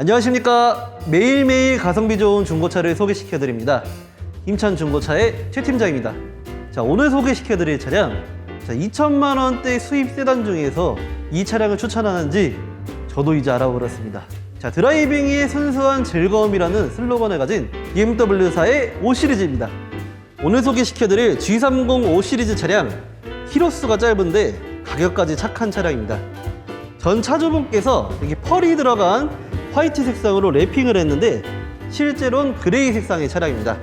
안녕하십니까. 매일매일 가성비 좋은 중고차를 소개시켜드립니다. 힘찬 중고차의 최 팀장입니다. 자, 오늘 소개시켜드릴 차량. 자, 2천만 원대 수입 세단 중에서 이 차량을 추천하는지 저도 이제 알아버렸습니다. 자, 드라이빙이 순수한 즐거움이라는 슬로건을 가진 BMW사의 5 시리즈입니다. 오늘 소개시켜드릴 G30 5 시리즈 차량 키로수가 짧은데 가격까지 착한 차량입니다. 전 차주분께서 이렇게 펄이 들어간 화이트 색상으로 랩핑을 했는데 실제로는 그레이 색상의 차량입니다.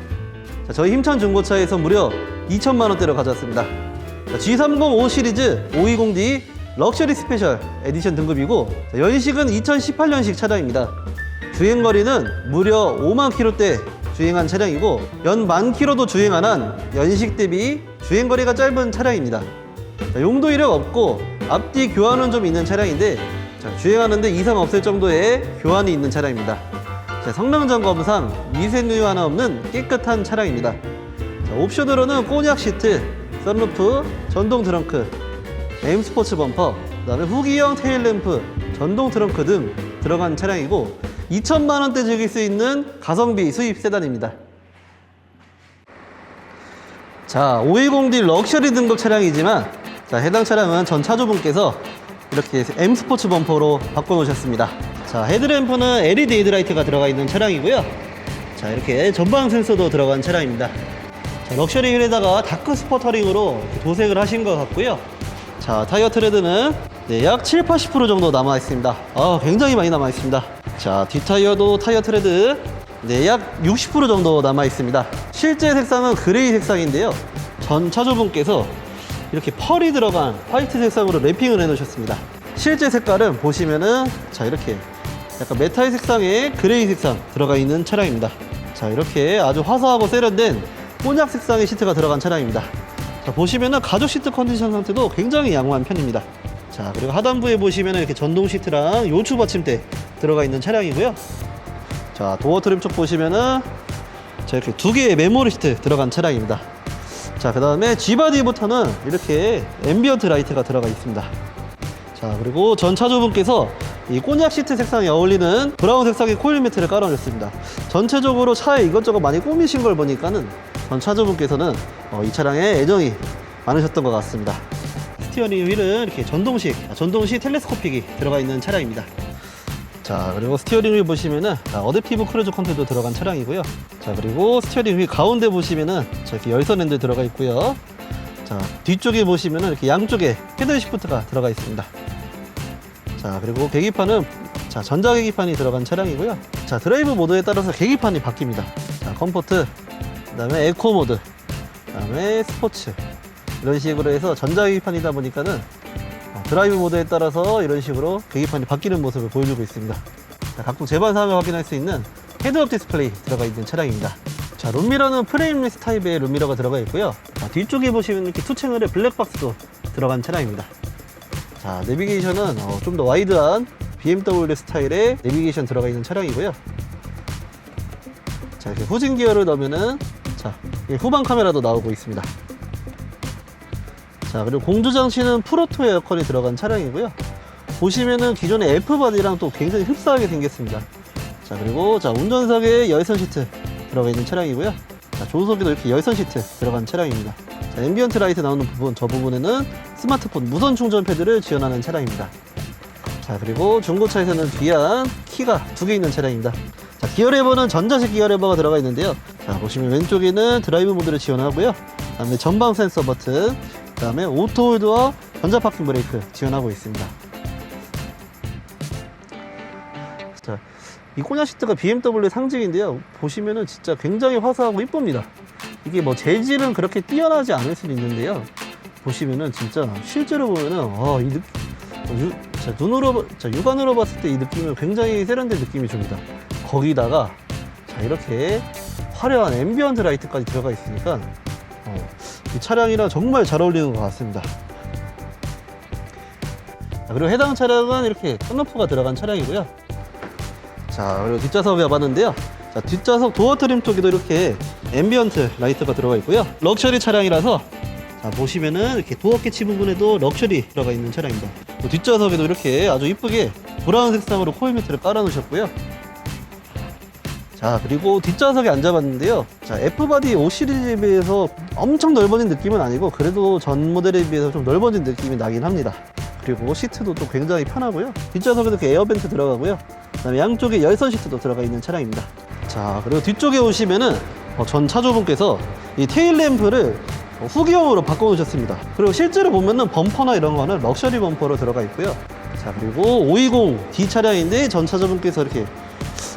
자, 저희 힘찬 중고차에서 무려 2천만 원대로 가져왔습니다. 자, G30 5 시리즈 520D 럭셔리 스페셜 에디션 등급이고 자, 연식은 2018년식 차량입니다. 주행 거리는 무려 5만 킬로대 주행한 차량이고 연 만 킬로도 주행 안한 연식 대비 주행 거리가 짧은 차량입니다. 자, 용도 이력 없고 앞뒤 교환은 좀 있는 차량인데 자, 주행하는데 이상 없을 정도의 교환이 있는 차량입니다. 자, 성능 점검상 미세누유 하나 없는 깨끗한 차량입니다. 자, 옵션으로는 꼬냑 시트, 썬루프, 전동 트렁크, M 스포츠 범퍼, 그다음에 후기형 테일 램프, 전동 트렁크 등 들어간 차량이고 2천만 원대 즐길 수 있는 가성비 수입 세단입니다. 자, 520D 럭셔리 등급 차량이지만 자, 해당 차량은 전 차주분께서 이렇게 M 스포츠 범퍼로 바꿔놓으셨습니다. 자, 헤드램프는 LED 헤드라이트가 들어가 있는 차량이고요. 자, 이렇게 전방 센서도 들어간 차량입니다. 자, 럭셔리 휠에다가 다크 스포터링으로 도색을 하신 것 같고요. 자, 타이어 트레드는 네, 약 7, 80% 정도 남아 있습니다. 아, 굉장히 많이 남아 있습니다. 자, 뒷타이어도 타이어 트레드 네, 약 60% 정도 남아 있습니다. 실제 색상은 그레이 색상인데요. 전 차주분께서 이렇게 펄이 들어간 화이트 색상으로 랩핑을 해 놓으셨습니다. 실제 색깔은 보시면은 자, 이렇게 약간 메탈 색상의 그레이 색상 들어가 있는 차량입니다. 자, 이렇게 아주 화사하고 세련된 꼬냑 색상의 시트가 들어간 차량입니다. 자, 보시면은 가죽 시트 컨디션 상태도 굉장히 양호한 편입니다. 자, 그리고 하단부에 보시면은 이렇게 전동 시트랑 요추 받침대 들어가 있는 차량이고요. 자, 도어 트림 쪽 보시면은 자, 이렇게 두 개의 메모리 시트 들어간 차량입니다. 자, 그 다음에 G바디부터는 이렇게 앰비언트 라이트가 들어가 있습니다. 자, 그리고 전 차주분께서 이 꼬냑 시트 색상에 어울리는 브라운 색상의 코일 매트를 깔아주셨습니다. 전체적으로 차에 이것저것 많이 꾸미신 걸 보니까는 전 차주분께서는 어, 이 차량에 애정이 많으셨던 것 같습니다. 스티어링 휠은 이렇게 전동식, 아, 전동식 텔레스코픽이 들어가 있는 차량입니다. 자 그리고 스티어링 휠 보시면은 자, 어댑티브 크루즈 컨트롤도 들어간 차량이고요. 자 그리고 스티어링 휠 가운데 보시면은 자, 이렇게 열선 핸들 들어가 있고요. 자 뒤쪽에 보시면은 이렇게 양쪽에 패들 시프트가 들어가 있습니다. 자 그리고 계기판은 자 전자 계기판이 들어간 차량이고요. 자 드라이브 모드에 따라서 계기판이 바뀝니다. 자 컴포트 그 다음에 에코 모드 그 다음에 스포츠. 이런 식으로 해서 전자 계기판이다 보니까는 어, 드라이브 모드에 따라서 이런 식으로 계기판이 바뀌는 모습을 보여주고 있습니다. 자, 각종 재반 사항을 확인할 수 있는 헤드업 디스플레이 들어가 있는 차량입니다. 자, 룸미러는 프레임리스 타입의 룸미러가 들어가 있고요. 자, 뒤쪽에 보시면 이렇게 투채널에 블랙박스도 들어간 차량입니다. 자, 내비게이션은 어, 좀더 와이드한 BMW 스타일의 내비게이션 들어가 있는 차량이고요. 자, 이렇게 후진 기어를 넣으면은 자, 이 후방 카메라도 나오고 있습니다. 자 그리고 공조 장치는 프로토 에어컨이 들어간 차량이고요. 보시면은 기존의 F 바디랑 또 굉장히 흡사하게 생겼습니다. 자 그리고 자 운전석에 열선 시트 들어가 있는 차량이고요. 자 조수석에도 이렇게 열선 시트 들어간 차량입니다. 자 앰비언트 라이트 나오는 부분 저 부분에는 스마트폰 무선 충전 패드를 지원하는 차량입니다. 자 그리고 중고차에서는 귀한 키가 두 개 있는 차량입니다. 자 기어 레버는 전자식 기어 레버가 들어가 있는데요. 자 보시면 왼쪽에는 드라이브 모드를 지원하고요. 그 다음에 전방 센서 버튼 그 다음에 오토홀드와 전자 파킹 브레이크 지원하고 있습니다. 자, 이 꼬냑 시트가 BMW 상징인데요. 보시면은 진짜 굉장히 화사하고 이쁩니다. 이게 뭐 재질은 그렇게 뛰어나지 않을 수도 있는데요. 보시면은 진짜 실제로 보면은 어, 이 느낌 자, 눈으로 자, 육안으로 봤을 때 이 느낌은 굉장히 세련된 느낌이 줍니다. 거기다가 자 이렇게 화려한 앰비언트 라이트까지 들어가 있으니까 어, 이 차량이랑 정말 잘 어울리는 것 같습니다. 자, 그리고 해당 차량은 이렇게 썬루프가 들어간 차량이고요. 자 그리고 뒷좌석을 와봤는데요. 자 뒷좌석 도어 트림 쪽에도 이렇게 앰비언트 라이트가 들어가 있고요. 럭셔리 차량이라서 자 보시면은 이렇게 도어 캐치 부분에도 럭셔리 들어가 있는 차량입니다. 또 뒷좌석에도 이렇게 아주 이쁘게 브라운 색상으로 코일 매트를 깔아 놓으셨고요 자 그리고 뒷좌석에 앉아봤는데요. 자 F바디 5 시리즈에 비해서 엄청 넓어진 느낌은 아니고 그래도 전 모델에 비해서 좀 넓어진 느낌이 나긴 합니다. 그리고 시트도 또 굉장히 편하고요. 뒷좌석에도 에어벤트 들어가고요. 그 다음에 양쪽에 열선 시트도 들어가 있는 차량입니다. 자 그리고 뒤쪽에 오시면은 어, 전 차주분께서 이 테일 램프를 어, 후기형으로 바꿔놓으셨습니다. 그리고 실제로 보면은 범퍼나 이런 거는 럭셔리 범퍼로 들어가 있고요. 자 그리고 520D 차량인데 전 차주분께서 이렇게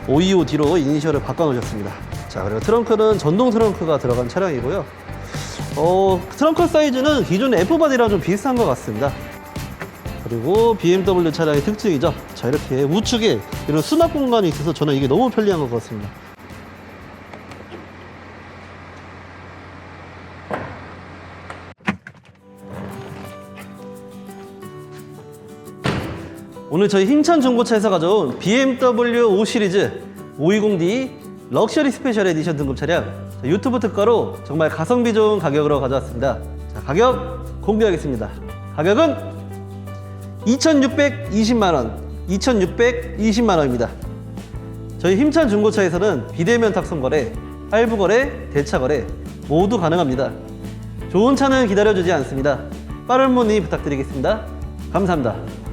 525D로 이니셜을 바꿔놓으셨습니다. 자, 그리고 트렁크는 전동 트렁크가 들어간 차량이고요. 어, 트렁크 사이즈는 기존 F바디랑 좀 비슷한 것 같습니다. 그리고 BMW 차량의 특징이죠. 자, 이렇게 우측에 이런 수납 공간이 있어서 저는 이게 너무 편리한 것 같습니다. 오늘 저희 힘찬 중고차에서 가져온 BMW 5 시리즈 520D 럭셔리 스페셜 에디션 등급 차량 자, 유튜브 특가로 정말 가성비 좋은 가격으로 가져왔습니다. 자, 가격 공개하겠습니다. 가격은 2,620만 원, 2,620만 원입니다. 저희 힘찬 중고차에서는 비대면 탁송 거래, 할부 거래, 대차 거래 모두 가능합니다. 좋은 차는 기다려주지 않습니다. 빠른 문의 부탁드리겠습니다. 감사합니다.